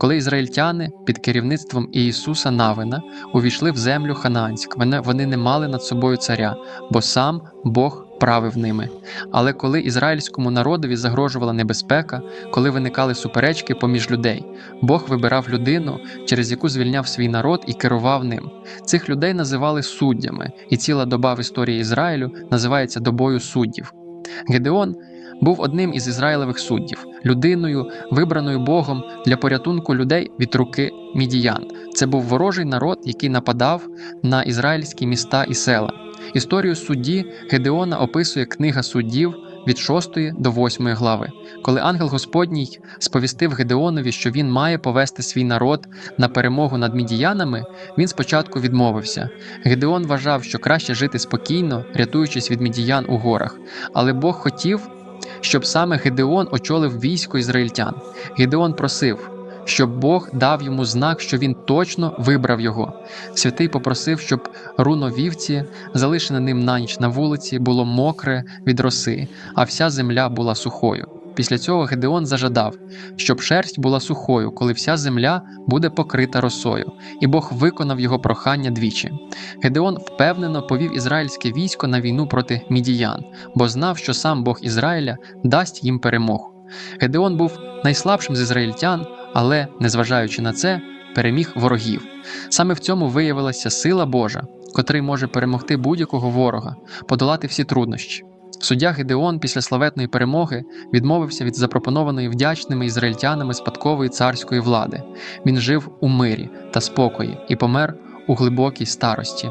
коли ізраїльтяни під керівництвом Ісуса Навина увійшли в землю Ханаанську. Вони, вони не мали над собою царя, бо сам Бог правив ними. Але коли ізраїльському народові загрожувала небезпека, коли виникали суперечки поміж людей, Бог вибирав людину, через яку звільняв свій народ і керував ним. Цих людей називали суддями, і ціла доба в історії Ізраїлю називається добою суддів. Гедеон був одним із Ізраїлевих суддів, людиною, вибраною Богом для порятунку людей від руки мідіян. Це був ворожий народ, який нападав на ізраїльські міста і села. Історію судді Гедеона описує книга суддів від 6 до 8 глави, коли ангел Господній сповістив Гедеонові, що він має повести свій народ на перемогу над мідіянами, він спочатку відмовився. Гедеон вважав, що краще жити спокійно, рятуючись від мідіян у горах, але Бог хотів, щоб саме Гедеон очолив військо ізраїльтян. Гедеон просив, щоб Бог дав йому знак, що він точно вибрав його. Святий попросив, щоб руно вівці, залишене ним на ніч на вулиці, було мокре від роси, а вся земля була сухою. Після цього Гедеон зажадав, щоб шерсть була сухою, коли вся земля буде покрита росою, і Бог виконав його прохання двічі. Гедеон впевнено повів ізраїльське військо на війну проти мідіян, бо знав, що сам Бог Ізраїля дасть їм перемогу. Гедеон був найслабшим з ізраїльтян, але, незважаючи на це, переміг ворогів. Саме в цьому виявилася сила Божа, котрий може перемогти будь-якого ворога, подолати всі труднощі. Суддя Гедеон після славетної перемоги відмовився від запропонованої вдячними ізраїльтянами спадкової царської влади. Він жив у мирі та спокої і помер у глибокій старості.